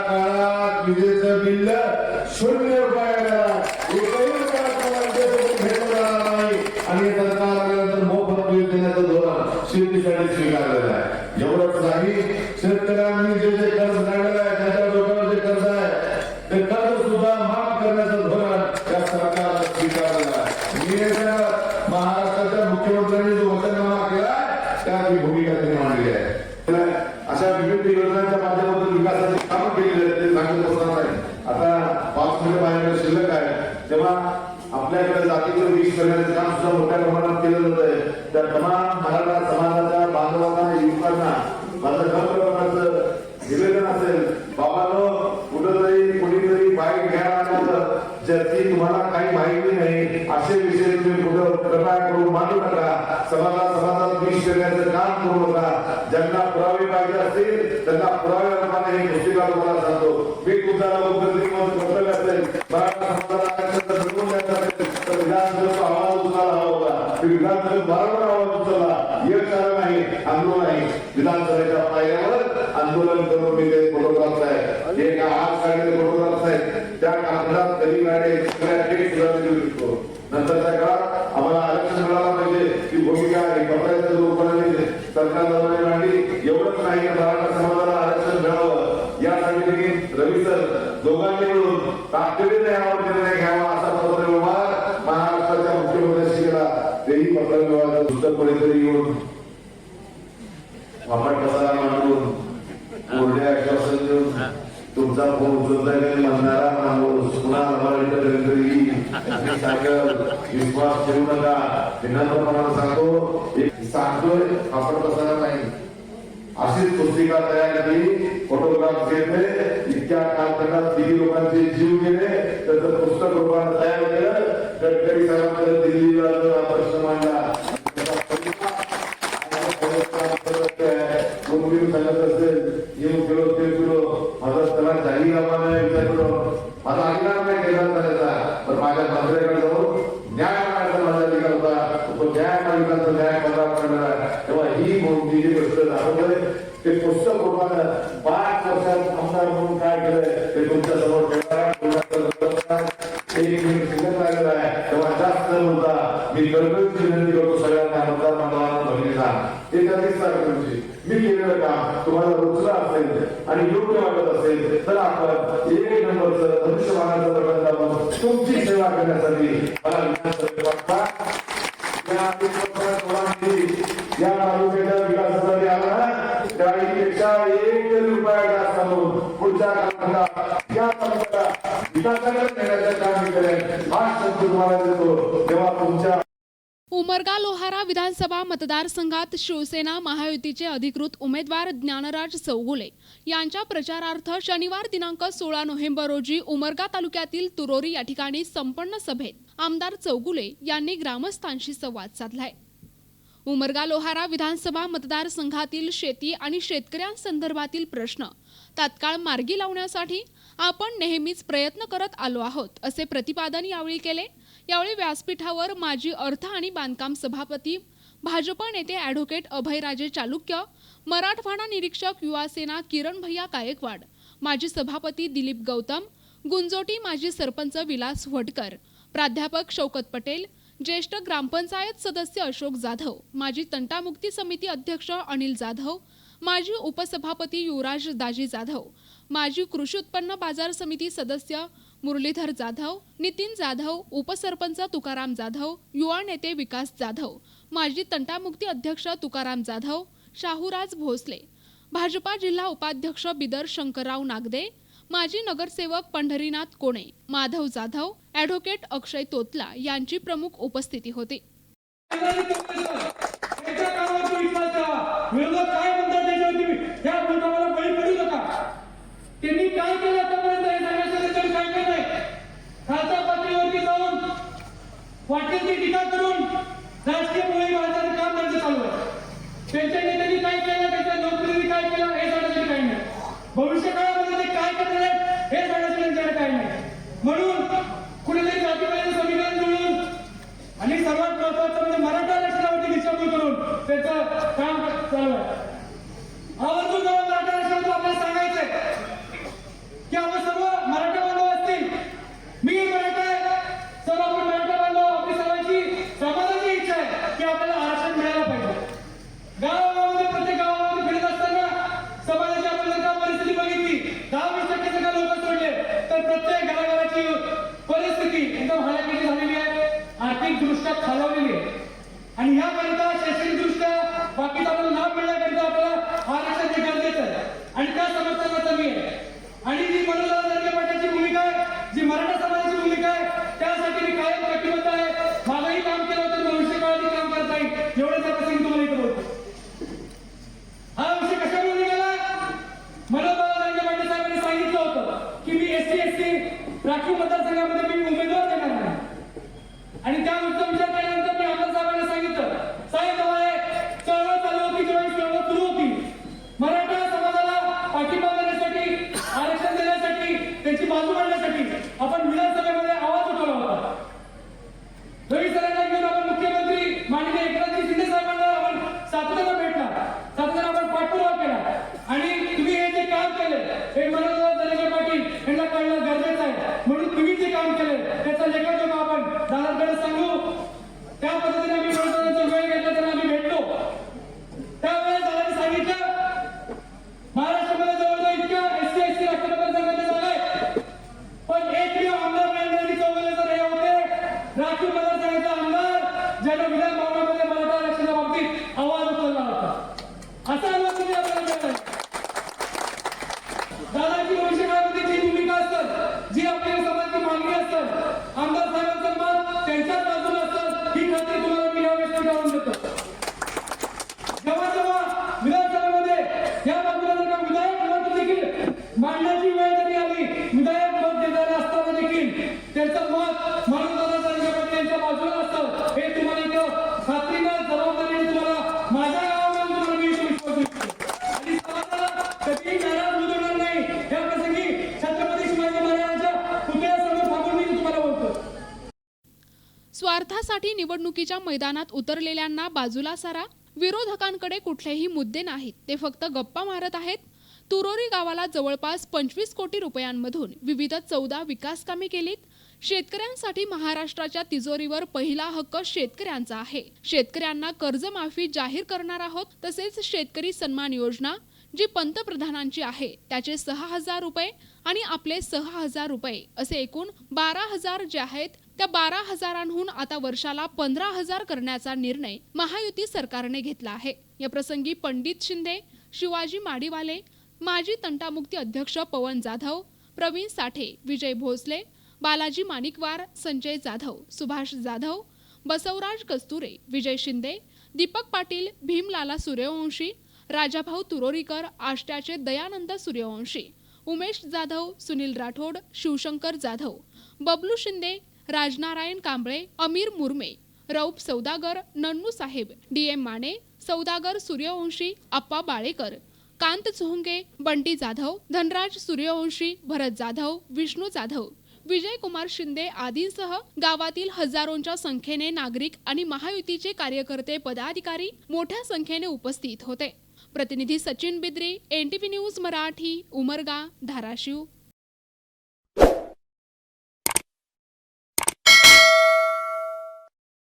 काळात विजेचं बिल शून्य रुपयाला एकही नाही. आणि सरकार आल्यानंतर मोफत देण्याचं धोरण शेतीसाठी स्वीकारलेलं आहे. एवढंच नाही शेतकऱ्यांनी जे जे कर्ज काढलेलं आहे त्याच्या डोक्यावर जे कर्ज आहे ते कर्ज सुद्धा माफ करण्याचं धोरण या सरकारनं स्वीकारलेलं आहे. मी महाराष्ट्राच्या मुख्यमंत्र्यांनी जो वचननामा केला त्याची भूमिका त्यांनी मांडली आहे अशा विविध योजनांच्या माध्यमातून विकासाची कामं केलेली आहेत ते सांगत बसणार नाही आता पाच मिनिट माझ्याकडे शिल्लक आहे. तेव्हा आपल्याकडे जातीचं वीज करण्याचं काम सुद्धा मोठ्या प्रमाणात केलं जात आहे त्या तमाम मराठा समाजाच्या बांधवांना युवकांना माझं खर प्रमाणाचं निवेदन असेल बाबानो कुठंतरी कोणीतरी बाईक घ्यायला ज्याची तुम्हाला काही माहिती नाही असे विषय तुम्ही कुठं कृपया करून मानू नका. समाजा समाजात विष करण्याचं काम करू नका. ज्यांना पुरावे पाहिजे असतील त्यांना पुराव्या रूपाने हे गोष्टीला तुम्हाला सांगतो. मी तुमचा कर्तव्य असेल मराठा समाजाला आरक्षण जर विधानसभेचा आवाज उचलायला हवा होता विधानसभेत बरोबर आवाज उचलला एक कारण नाही आंदोलन आहे विधानसभेच्या पायऱ्यावर आंदोलन करून मी ते फोटोग्राफ्स आहे जे का आज काढलेले फोटोग्राफ्स आहेत त्या कागदात कधी सगळ्या नंतरच्या काळात आम्हाला आरक्षण मिळाला पाहिजे ती भूमिका आहे वापट बसायला मांडून कोरडे आश्वासन देऊन तुमचा फोन उचलता म्हणणारा माणूस पुन्हा आम्हाला सांगेल, विश्वास ठेवू नका. विनम्रपणाने सांगतो एक सांगतोय वापट बसायला नाही. अशीच पुस्तिका तयार केली फोटोग्राफ घेतले इतक्या कालखंडात किती लोकांचे जीव गेले त्याचं पुस्तक रूपाने तयार केलं. गडकरी साहेबांकडे दिल्लीला जो हा प्रश्न मांडला कोण मी सांगत असेल येऊन केलो ते केलो माझा त्याला जागी जाहीर नाही विचार करो माझा अधिकार नाही केला त्याचा. पण माझ्या मंत्र्याकडे जाऊन न्याय मागायचा माझा अधिकार होता. तो न्याय मागितला न्याय मला करणार. तेव्हा ही मोठी जी गोष्ट दाखवलंय ते पुस्तक रूपानं पाच वर्षात आमदार म्हणून काय केलंय ते तुमच्यासमोर ठेवणार एक मिनिट शिकत राहिलेला आहे. तेव्हा जास्त होता बोलता. मी गरजेची विनंती करतो सगळ्यांना मतदार मंडळांना बहिणींना ते त्यांनीच तुमची मी केलेलं काम तुम्हाला रुचलं असेल आणि योग्य वाटत असेल तर आपण एक नंबरचं धनुष्यबाणाचं बटन दाबून तुमची सेवा करण्यासाठी मला विधानसभेत पाठवा. या तालुक्याच्या विकासासाठी आम्हाला ना एक रुपया जास्त म्हणून पुढच्या काळात या तालुक्याला विकासाकडे नेण्याचं काम मी करेन हा शब्द तुम्हाला देतो. तेव्हा तुमच्या उमरगा लोहारा विधानसभा मतदारसंघात शिवसेना महायुतीचे अधिकृत उमेदवार ज्ञानराज चौगुले यांच्या प्रचारार्थ शनिवार दिनांक सोळा नोव्हेंबर रोजी उमरगा तालुक्यातील तुरोरी या ठिकाणी संपन्न सभेत आमदार चौगुले यांनी ग्रामस्थांशी संवाद साधलाय. उमरगा लोहारा विधानसभा मतदारसंघातील शेती आणि शेतकऱ्यांसंदर्भातील प्रश्न तात्काळ मार्गी लावण्यासाठी आपण नेहमीच प्रयत्न करत आलो आहोत असे प्रतिपादन यावेळी केले. यावेळी व्यासपीठावर माजी अर्थ आणि बांधकाम सभापती भाजप नेते ॲडव्होकेट अभयराजे चालुक्य मराठवाडा निरीक्षक युवासेना किरण भैया गायकवाड माजी सभापती दिलीप गौतम गुंजोटी माजी सरपंच विलास वडकर प्राध्यापक शौकत पटेल ज्येष्ठ ग्रामपंचायत सदस्य अशोक जाधव माजी तंटामुक्ती समिती अध्यक्ष अनिल जाधव माजी उपसभापती युवराज दाजी जाधव माजी कृषी उत्पन्न बाजार समिती सदस्य मुरलीधर जाधव नितीन जाधव उपसरपंच तुकाराम जाधव युवा नेते विकास जाधव माजी तंटामुक्ती अध्यक्ष तुकाराम जाधव शाहूराज भोसले भाजपा जिल्हा उपाध्यक्ष बिदर शंकरराव नागदे माजी नगरसेवक पंढरीनाथ कोणे माधव जाधव ॲडव्होकेट अक्षय तोतला यांची प्रमुख उपस्थिती होती त्याच्या कामावर विश्वास ठेवा विरोधक काय म्हणतात त्याच्यावरती त्या मुद्दाला बळी पडू नका त्यांनी काय केलं आतापर्यंत हे सांगायचं त्याच्यावर काय काय नाही खालच्या पातळीवरती जाऊन वाटेल ती टीका करून तर प्रत्येक घराघराची परिस्थिती एकदम हलाखीची झालेली आहे. आर्थिक दृष्ट्या खालावलेली आहे. आणि याकरिता शैक्षणिक दृष्ट्या बाकीचा आपल्याला लाभ मिळण्याकरिता आपल्याला आरक्षण हे गरजेचं आहे. आणि त्या समस्यांना कमी आहे. आणि मी म्हणलं स्वार्थासाठी निवडणुकीच्या मैदानात उतरलेल्यांना बाजूला सारा. विरोधकांकडे कुठलेही मुद्दे नाहीत. ते फक्त गप्पा मारत आहेत. तुरोरी गावाला जवळपास पंचवीस कोटी रुपयांमधून विविध चौदा विकास कामे केलीत. शेतकऱ्यांसाठी महाराष्ट्राच्या तिजोरीवर पहिला हक्क शेतकऱ्यांचा आहे. शेतकऱ्यांना कर्जमाफी जाहीर करणार आहोत तसेच शेतकरी सन्मान योजना जी पंतप्रधानांची आहे त्याचे सहा हजार रुपये आणि आपले सहा हजार रुपये असे एकूण बारा हजार जे आहेत त्या बारा हजारांहून आता वर्षाला पंधरा हजार करण्याचा निर्णय महायुती सरकारने घेतला आहे. या प्रसंगी पंडित शिंदे शिवाजी माडीवाले माजी तंटामुक्ती अध्यक्ष पवन जाधव प्रवीण साठे विजय भोसले बालाजी माणिकवार संजय जाधव सुभाष जाधव बसवराज कस्तुरे विजय शिंदे दीपक पाटील भीमलाला सूर्यवंशी राजाभाऊ तुरोरीकर आष्ट्याचे दयानंद सूर्यवंशी उमेश जाधव सुनील राठोड शिवशंकर जाधव बबलू शिंदे राजनारायण कांबळे अमीर मुरमे रौप सौदागर नन्नू साहेब डी एम माने सौदागर सूर्यवंशी अप्पा बाळेकर कांत चोहंगे बंटी जाधव धनराज सूर्यवंशी भरत जाधव विष्णू जाधव विजय कुमार शिंदे आदींसह गावातील हजारोंच्या संख्येने नागरिक आणि महायुतीचे कार्यकर्ते पदाधिकारी मोठ्या संख्येने उपस्थित होते. प्रतिनिधी सचिन बिद्री एनटीव्ही न्यूज मराठी उमरगा धाराशिव.